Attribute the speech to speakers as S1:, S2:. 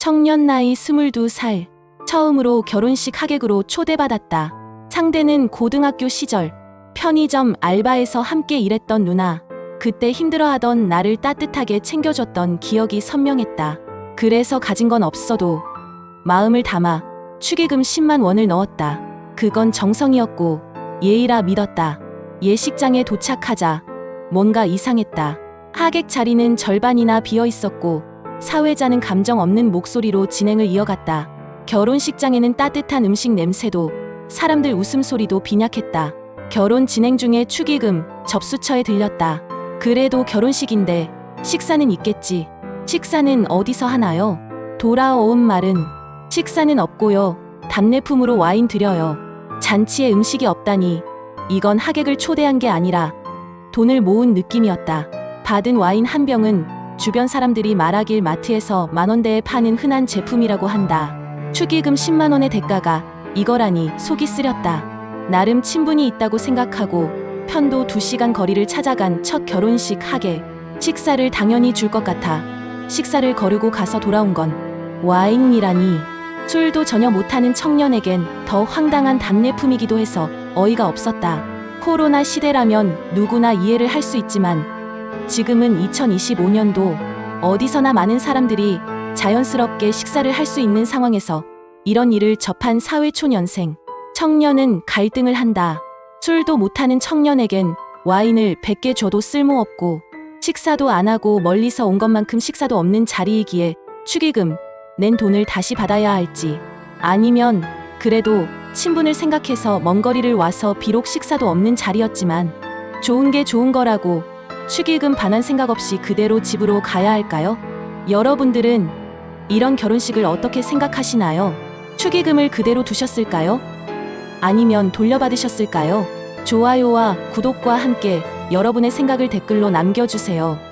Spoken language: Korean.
S1: 청년 나이 22살. 처음으로 결혼식 하객으로 초대받았다. 상대는 고등학교 시절 편의점 알바에서 함께 일했던 누나. 그때 힘들어하던 나를 따뜻하게 챙겨줬던 기억이 선명했다. 그래서 가진 건 없어도 마음을 담아 축의금 10만 원을 넣었다. 그건 정성이었고 예의라 믿었다. 예식장에 도착하자 뭔가 이상했다. 하객 자리는 절반이나 비어 있었고 사회자는 감정 없는 목소리로 진행을 이어갔다. 결혼식장에는 따뜻한 음식 냄새도 사람들 웃음소리도 빈약했다. 결혼 진행 중에 축의금 접수처에 들렸다. 그래도 결혼식인데 식사는 있겠지. 식사는 어디서 하나요? 돌아온 말은 식사는 없고요. 답례품으로 와인 드려요. 잔치에 음식이 없다니 이건 하객을 초대한 게 아니라 돈을 모은 느낌이었다. 받은 와인 한 병은 주변 사람들이 말하길 마트에서 만 원대에 파는 흔한 제품이라고 한다. 축의금 10만 원의 대가가 이거라니 속이 쓰렸다. 나름 친분이 있다고 생각하고 편도 2시간 거리를 찾아간 첫 결혼식 하객. 식사를 당연히 줄 것 같아. 식사를 거르고 가서 돌아온 건 와인이라니. 술도 전혀 못하는 청년에겐 더 황당한 답례품이기도 해서 어이가 없었다. 코로나 시대라면 누구나 이해를 할 수 있지만 지금은 2025년도 어디서나 많은 사람들이 자연스럽게 식사를 할 수 있는 상황에서 이런 일을 접한 사회초년생. 청년은 갈등을 한다. 술도 못하는 청년에겐 와인을 100개 줘도 쓸모없고 식사도 안 하고 멀리서 온 것만큼 식사도 없는 자리이기에 축의금 낸 돈을 다시 받아야 할지 아니면 그래도 친분을 생각해서 먼 거리를 와서 비록 식사도 없는 자리였지만 좋은 게 좋은 거라고 축의금 반환 생각 없이 그대로 집으로 가야 할까요? 여러분들은 이런 결혼식을 어떻게 생각하시나요? 축의금을 그대로 두셨을까요? 아니면 돌려받으셨을까요? 좋아요와 구독과 함께 여러분의 생각을 댓글로 남겨주세요.